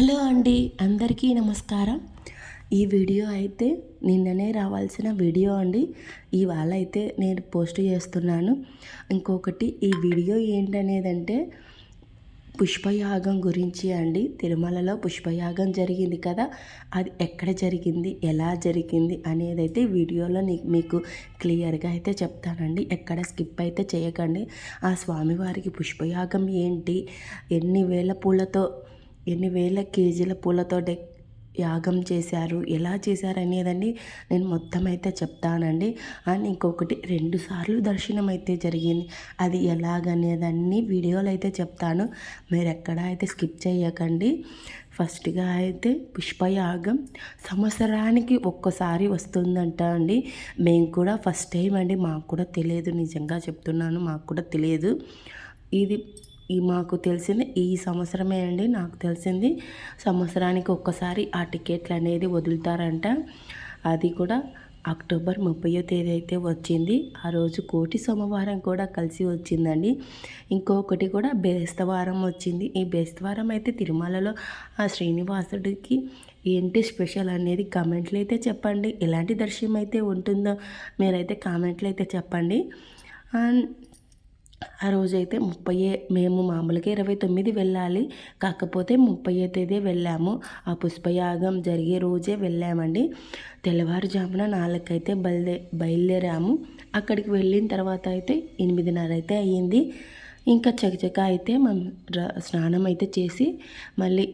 Hello అండి అందరికీ నమస్కారం. ఈ వీడియో అయితే నిన్ననే రావాల్సిన వీడియో అండి. ఇవాళ అయితే నేను పోస్ట్ చేస్తున్నాను. ఇంకొకటి ఈ వీడియో ఏంటనేదంటే పుష్పయాగం గురించి అండి. తిరుమలలో పుష్పయాగం జరిగింది కదా అది ఎక్కడ జరిగింది ఎలా జరిగింది అనేది అయితే వీడియోలో మీకు క్లియర్గా అయితే చెప్తానండి. ఎక్కడ స్కిప్ అయితే చేయకండి. ఆ స్వామివారికి పుష్పయాగం ఏంటి ఎన్ని వేల పూలతో ఎన్ని వేల కేజీల పూలతో డెక్ యాగం చేశారు? ఎలా చేశారు అనేదండి నేను మొత్తం అయితే చెప్తానండి. అండ్ ఇంకొకటి రెండు సార్లు దర్శనం అయితే జరిగింది. అది ఎలాగనేదాన్ని వీడియోలు అయితే చెప్తాను. మీరు ఎక్కడ అయితే స్కిప్ చేయకండి ఫస్ట్గా అయితే పుష్పయాగం సంవత్సరానికి ఒక్కసారి వస్తుందంట అండి. మేము కూడా ఫస్ట్ టైం అండి. మాకు కూడా తెలియదు. నిజంగా చెప్తున్నాను. మాకు కూడా తెలియదు. ఇది ఈ మాకు తెలిసింది ఈ సంవత్సరమే అండి నాకు తెలిసింది. సంవత్సరానికి ఒక్కసారి ఆ టికెట్లు అనేది వదులుతారంట. అది కూడా అక్టోబర్ ముప్పయో తేదీ అయితే వచ్చింది. ఆ రోజు కోటి సోమవారం కూడా కలిసి వచ్చిందండి. ఇంకొకటి కూడా బేస్తవారం వచ్చింది. ఈ బేస్తవారం అయితే తిరుమలలో ఆ శ్రీనివాసుడికి ఏంటి స్పెషల్ అనేది కామెంట్లు అయితే చెప్పండి. ఎలాంటి దర్శనం అయితే ఉంటుందో మీరైతే కామెంట్లు అయితే చెప్పండి. అండ్ ఆ రోజైతే ముప్పై మేము మామూలుగా ఇరవై తొమ్మిది వెళ్ళాలి. కాకపోతే ముప్పై తేదీ వెళ్ళాము. ఆ పుష్పయాగం జరిగే రోజే వెళ్ళామండి. తెల్లవారుజామున నాలుగైతే బయలుదే బయలుదేరాము. అక్కడికి వెళ్ళిన తర్వాత అయితే ఎనిమిదిన్నర అయితే అయ్యింది. ఇంకా చకచక అయితే మనం స్నానం అయితే చేసి మళ్ళీ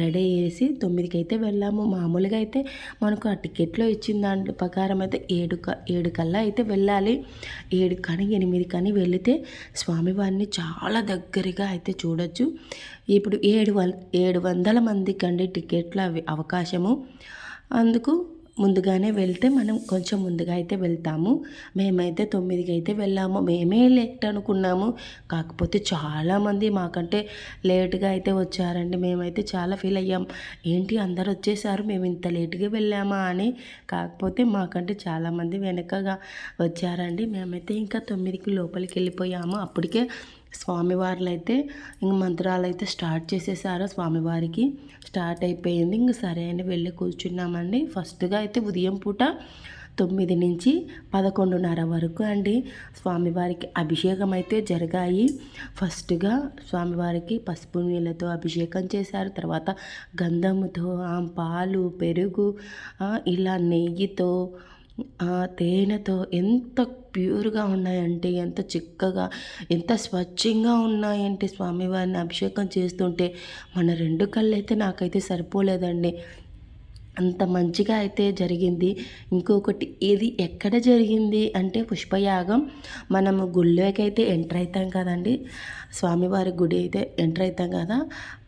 రెడీ చేసి తొమ్మిదికి అయితే వెళ్ళాము. మామూలుగా అయితే మనకు ఆ టికెట్లో ఇచ్చిన దాని ప్రకారం అయితే ఏడు ఏడు కల్లా అయితే వెళ్ళాలి. ఏడు కానీ ఎనిమిది కానీ వెళితే స్వామివారిని చాలా దగ్గరగా అయితే చూడొచ్చు. ఇప్పుడు ఏడు ఏడు వందల మందికి అండి టికెట్ల అవకాశము. అందుకు ముందుగానే వెళ్తే మనం కొంచెం ముందుగా అయితే వెళ్తాము. మేమైతే తొమ్మిదికి అయితే వెళ్ళాము. మేమే లేట్ అనుకున్నాము. కాకపోతే చాలామంది మాకంటే లేట్గా అయితే వచ్చారండి. మేమైతే చాలా ఫీల్ అయ్యాం. ఏంటి అందరు వచ్చేసారు? మేము ఇంత లేట్గా వెళ్ళామా అని. కాకపోతే మాకంటే చాలామంది వెనకగా వచ్చారండి. మేమైతే ఇంకా తొమ్మిదికి లోపలికి వెళ్ళిపోయాము. అప్పటికే స్వామివార్లు అయితే ఇంక మంత్రాలు అయితే స్టార్ట్ చేసేసారు స్వామివారికి. స్టార్ట్ అయిపోయింది. ఇంక సరే అని వెళ్ళి కూర్చున్నామండి. ఫస్ట్గా అయితే ఉదయం పూట తొమ్మిది నుంచి పదకొండున్నర వరకు అండి స్వామివారికి అభిషేకం అయితే జరిగాయి. ఫస్ట్గా స్వామివారికి పసుపు నీళ్ళతో అభిషేకం చేశారు. తర్వాత గంధముతో పాలు పెరుగు ఇలా నెయ్యితో ఆ తేనెతో ఎంత ప్యూర్గా ఉన్నాయంటే ఎంత చిక్కగా ఎంత స్వచ్ఛంగా ఉన్నాయంటే స్వామివారిని అభిషేకం చేస్తుంటే మన రెండు కళ్ళు అయితే నాకైతే సరిపోలేదండి. అంత మంచిగా అయితే జరిగింది. ఇంకొకటి ఇది ఎక్కడ జరిగింది అంటే పుష్పయాగం. మనము గుళ్ళోకి అయితే ఎంటర్ అవుతాం కదండి. స్వామివారి గుడి అయితే ఎంటర్ అవుతాం కదా.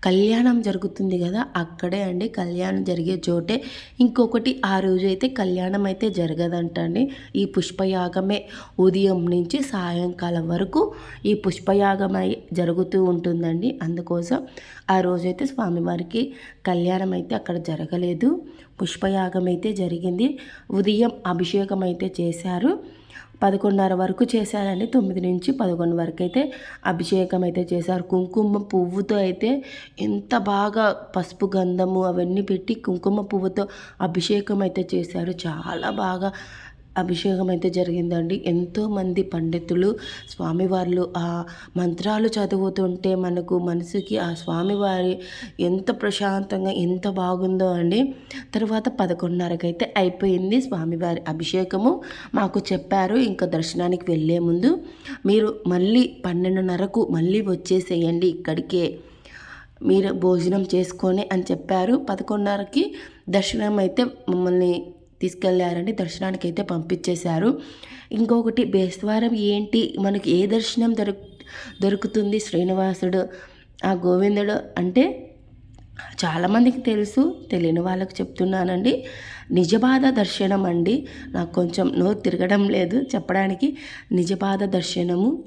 కళ్యాణం జరుగుతుంది కదా అక్కడే అండి కళ్యాణం జరిగే చోటే. ఇంకొకటి ఆ రోజు అయితే కళ్యాణం అయితే జరగదంట అండి ఈ పుష్పయాగమే ఉదయం నుంచి సాయంకాలం వరకు ఈ పుష్పయాగం జరుగుతూ ఉంటుందండి. అందుకోసం ఆ రోజైతే స్వామివారికి కళ్యాణం అయితే అక్కడ జరగలేదు. పుష్పయాగం అయితే జరిగింది. ఉదయం అభిషేకం అయితే చేశారు. పదకొండున్నర వరకు చేశారండి. తొమ్మిది నుంచి పదకొండు వరకు అయితే అభిషేకం అయితే చేశారు. కుంకుమ పువ్వుతో అయితే ఎంత బాగా పసుపు గంధము అవన్నీ పెట్టి కుంకుమ పువ్వుతో అభిషేకం అయితే చేశారు. చాలా బాగా అభిషేకం అయితే జరిగిందండి. ఎంతోమంది పండితులు స్వామివార్లు ఆ మంత్రాలు చదువుతుంటే మనకు మనసుకి ఆ స్వామివారి ఎంత ప్రశాంతంగా ఎంత బాగుందో అండి. తర్వాత పదకొండున్నరకైతే అయిపోయింది స్వామివారి అభిషేకము. మాకు చెప్పారు ఇంకా దర్శనానికి వెళ్ళే ముందు మీరు మళ్ళీ పన్నెండున్నరకు మళ్ళీ వచ్చేసేయండి ఇక్కడికే. మీరు భోజనం చేసుకొని అని చెప్పారు. పదకొండున్నరకి దర్శనం అయితే మమ్మల్ని తీసుకెళ్ళారని దర్శనానికి అయితే పంపించేశారు. ఇంకొకటి బేస్వారం ఏంటి? మనకి ఏ దర్శనం దొరుకు దొరుకుతుంది? శ్రీనివాసుడు ఆ గోవిందుడు అంటే చాలామందికి తెలుసు తెలియని వాళ్ళకి చెప్తున్నానండి. నిజబాధ దర్శనం అండి. నాకు కొంచెం నోరు తిరగడం లేదు చెప్పడానికి. నిజబాధ దర్శనము.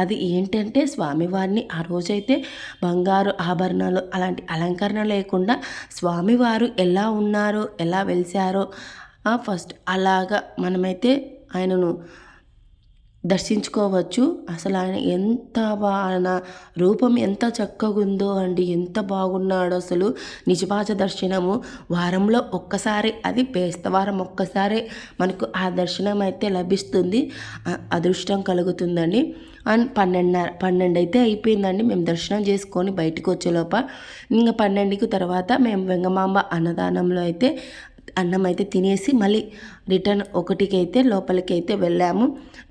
అది ఏంటంటే స్వామివారిని ఆ రోజైతే బంగారు ఆభరణాలు అలాంటి అలంకరణ లేకుండా స్వామివారు ఎలా ఉన్నారో ఎలా వెలిశారో ఫస్ట్ అలాగా మనమైతే ఆయనను దర్శించుకోవచ్చు. అసలు ఆయన ఎంత ఆయన రూపం ఎంత చక్కగా ఉందో అండి ఎంత బాగున్నాడో అసలు నిజపాచ దర్శనము. వారంలో ఒక్కసారి అది పేస్తవారం ఒక్కసారి మనకు ఆ దర్శనం అయితే లభిస్తుంది అదృష్టం కలుగుతుందండి. అండ్ పన్నెండున్నర పన్నెండు అయితే అయిపోయిందండి. మేము దర్శనం చేసుకొని బయటకు వచ్చేలోప ఇంకా పన్నెండుకి తర్వాత మేము వెంగమాంబ అన్నదానంలో అయితే అన్నం అయితే తినేసి మళ్ళీ రిటర్న్ ఒకటికి అయితే లోపలికి అయితే వెళ్ళాము.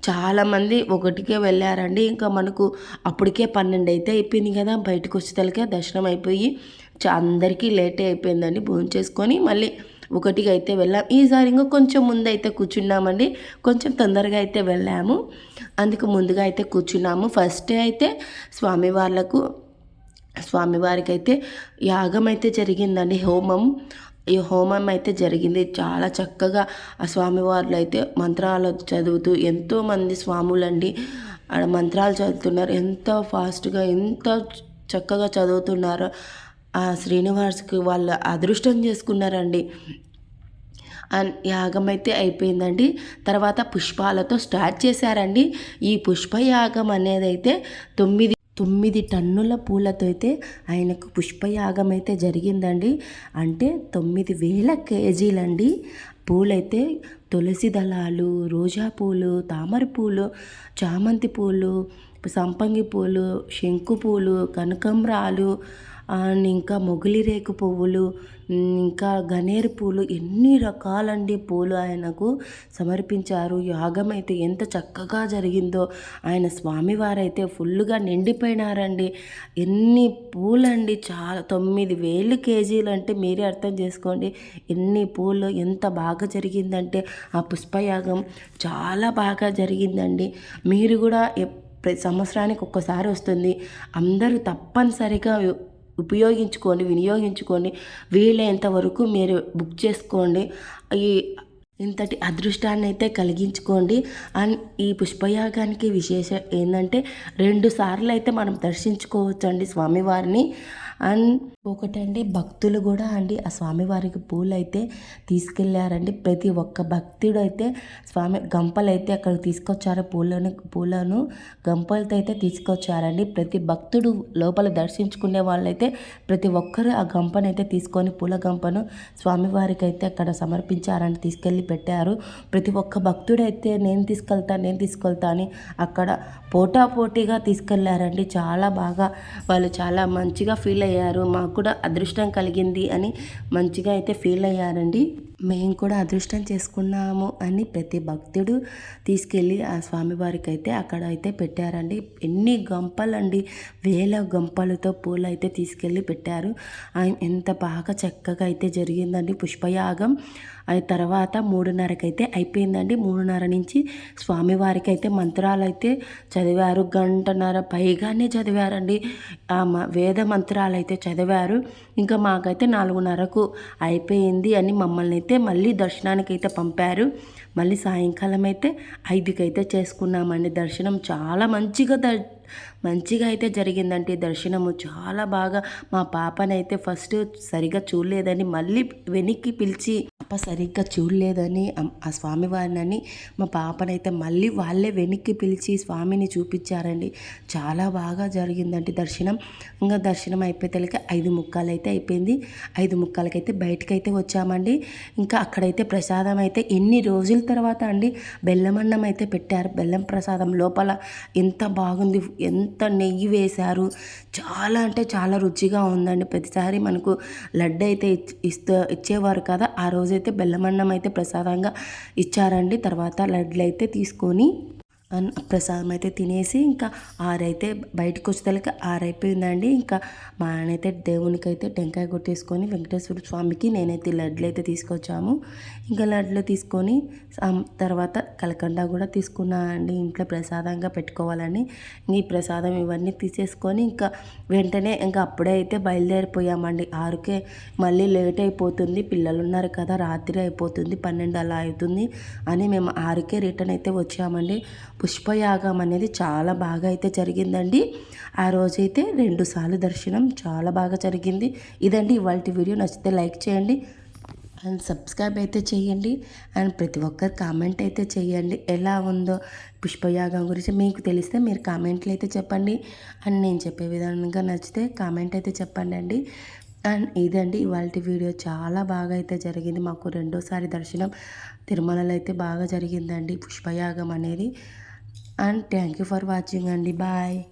చాలామంది ఒకటికే వెళ్ళారండి. ఇంకా మనకు అప్పటికే పన్నెండు అయితే అయిపోయింది కదా. బయటకు వచ్చేతలకే దర్శనం అయిపోయి చా అందరికీ లేటే అయిపోయిందండి భోజనం చేసుకొని మళ్ళీ ఒకటికి అయితే వెళ్ళాం. ఈసారి ఇంకా కొంచెం ముందు అయితే కూర్చున్నామండి. కొంచెం తొందరగా అయితే వెళ్ళాము. అందుకు ముందుగా అయితే కూర్చున్నాము. ఫస్ట్ అయితే స్వామివార్లకు స్వామివారికి అయితే యాగం అయితే జరిగిందండి. హోమం. ఈ హోమం అయితే జరిగింది. చాలా చక్కగా ఆ స్వామివార్లు అయితే మంత్రాలు చదువుతూ ఎంతోమంది స్వాములండి. ఆడ మంత్రాలు చదువుతున్నారు. ఎంత ఫాస్ట్గా ఎంత చక్కగా చదువుతున్నారు. ఆ శ్రీనివాస్కి వాళ్ళు అదృష్టం చేసుకున్నారండి. యాగం అయితే అయిపోయిందండి. తర్వాత పుష్పాలతో స్టార్ట్ చేశారండి. ఈ పుష్పయాగం అనేది అయితే తొమ్మిది తొమ్మిది టన్నుల పూలతో అయితే ఆయనకు పుష్పయాగం అయితే జరిగిందండి. అంటే తొమ్మిది వేల కేజీలండి. పూలైతే తులసి దళాలు రోజా పూలు తామర పూలు చామంతి పూలు సంపంగి పూలు శంకు పూలు కనకంబరాలు ఇంకా మొగిలి రేకు పువ్వులు ఇంకా గన్నేరు పూలు ఎన్ని రకాలండి పూలు ఆయనకు సమర్పించారు. యాగం అయితే ఎంత చక్కగా జరిగిందో. ఆయన స్వామివారైతే ఫుల్గా నిండిపోయినారండి. ఎన్ని పూలండి చాలా తొమ్మిది వేలు కేజీలు అంటే మీరే అర్థం చేసుకోండి. ఎన్ని పూలు ఎంత బాగా జరిగిందంటే ఆ పుష్పయాగం చాలా బాగా జరిగిందండి. మీరు కూడా ప్రతి సంవత్సరానికి ఒక్కసారి వస్తుంది. అందరూ తప్పనిసరిగా ఉపయోగించుకోండి వినియోగించుకోండి. వీలైనంత వరకు మీరు బుక్ చేసుకోండి. ఈ ఇంతటి అదృష్టాన్ని అయితే కలిగించుకోండి. అండ్ ఈ పుష్పయాగానికి విశేషం ఏంటంటే రెండు సార్లు అయితే మనం దర్శించుకోవచ్చు అండి స్వామివారిని. అండ్ ఒకటండి భక్తులు కూడా అండి ఆ స్వామివారికి పూలు అయితే తీసుకెళ్ళారండి ప్రతి ఒక్క భక్తుడు అయితే స్వామి గంపలు అయితే అక్కడ తీసుకొచ్చారు పూలను పూలను గంపలతో అయితే తీసుకొచ్చారండి. ప్రతి భక్తుడు లోపల దర్శించుకునే వాళ్ళైతే ప్రతి ఒక్కరు ఆ గంపను అయితే తీసుకొని పూల గంపను స్వామివారికి అయితే అక్కడ సమర్పించారని తీసుకెళ్ళి పెట్టారు. ప్రతి ఒక్క భక్తుడు అయితే నేను తీసుకెళ్తా నేను తీసుకెళ్తా అని అక్కడ పోటాపోటీగా తీసుకెళ్ళారండి. చాలా బాగా వాళ్ళు చాలా మంచిగా ఫీల్ అయ్యారు మాకు కూడా అదృష్టం కలిగింది అని మంచిగా అయితే ఫీల్ అయ్యారండి. మేము కూడా అదృష్టం చేసుకున్నాము అని ప్రతి భక్తుడు తీసుకెళ్ళి ఆ స్వామివారికి అయితే అక్కడ అయితే పెట్టారండి. ఎన్ని గంపలండి. వేల గంపలతో పూలు అయితే తీసుకెళ్ళి పెట్టారు. ఆయన ఎంత బాగా చక్కగా అయితే జరిగిందండి. పుష్పయాగం. అది తర్వాత మూడున్నరకైతే అయిపోయిందండి. మూడున్నర నుంచి స్వామివారికి అయితే మంత్రాలు అయితే చదివారు. గంటన్నర పైగానే చదివారండి. ఆ మ- వేద మంత్రాలు అయితే చదివారు. ఇంకా మాకైతే నాలుగున్నరకు అయిపోయింది అని మమ్మల్ని అయితే అయితే మళ్ళీ దర్శనానికి అయితే పంపారు. మళ్ళీ సాయంకాలం అయితే ఐదుకైతే చేసుకున్నామండి. దర్శనం చాలా మంచిగా ద మంచిగా అయితే జరిగిందండి. దర్శనము చాలా బాగా మా పాపనైతే ఫస్ట్ సరిగా చూడలేదని మళ్ళీ వెనక్కి పిలిచి పాప సరిగ్గా చూడలేదని ఆ ఆ స్వామివారిని మా పాపనైతే మళ్ళీ వాళ్ళే వెనక్కి పిలిచి స్వామిని చూపించారండి. చాలా బాగా జరిగిందండి దర్శనం. ఇంకా దర్శనం అయిపోయేతలకి ఐదు ముక్కలు అయితే అయిపోయింది. ఐదు ముక్కాలకైతే బయటకైతే వచ్చామండి. ఇంకా అక్కడైతే ప్రసాదం అయితే ఎన్ని రోజుల తర్వాత అండి బెల్లం అన్నం అయితే పెట్టారు. బెల్లం ప్రసాదం లోపల ఎంత బాగుంది ఎంత నెయ్యి వేశారు. చాలా అంటే చాలా రుచిగా ఉందండి. ప్రతిసారి మనకు లడ్డు అయితే ఇచ్- ఇస్తూ ఇచ్చేవారు కదా ఆ రోజైతే బెల్లమన్నం అయితే ప్రసాదంగా ఇచ్చారండి. తర్వాత లడ్లు అయితే తీసుకొని ప్రసాదం అయితే తినేసి ఇంకా ఆరైతే బయటకు వచ్చేసరికి ఆరైపోయిందండి. ఇంకా మా ఆయన అయితే దేవునికి అయితే టెంకాయ కొట్టేసుకొని వెంకటేశ్వర స్వామికి నేనైతే లడ్లు అయితే తీసుకొచ్చాము. ఇంకా లడ్లు తీసుకొని తర్వాత కలకండ కూడా తీసుకున్నా అండి. ఇంట్లో ప్రసాదంగా పెట్టుకోవాలని. ఈ ప్రసాదం ఇవన్నీ తీసేసుకొని ఇంకా వెంటనే ఇంకా అప్పుడే అయితే బయలుదేరిపోయామండి. ఆరుకే మళ్ళీ లేట్ అయిపోతుంది. పిల్లలు ఉన్నారు కదా రాత్రి అయిపోతుంది పన్నెండు అలా అవుతుంది అని మేము ఆరుకే రిటర్న్ అయితే వచ్చామండి. పుష్పయాగం అనేది చాలా బాగా అయితే జరిగిందండి. ఆ రోజైతే రెండుసార్లు దర్శనం చాలా బాగా జరిగింది. ఇదండి ఇవాళ వీడియో. నచ్చితే లైక్ చేయండి. అండ్ సబ్స్క్రైబ్ అయితే చేయండి. అండ్ ప్రతి ఒక్కరు కామెంట్ అయితే చేయండి. ఎలా ఉందో పుష్పయాగం గురించి మీకు తెలిస్తే మీరు కామెంట్లు అయితే చెప్పండి. అండ్ నేను చెప్పే విధంగా నచ్చితే కామెంట్ అయితే చెప్పండి అండి. అండ్ ఇదండి ఇవాళ వీడియో. చాలా బాగా అయితే జరిగింది. మాకు రెండోసారి దర్శనం తిరుమలలో అయితే బాగా జరిగిందండి పుష్పయాగం అనేది. and thank you for watching and bye.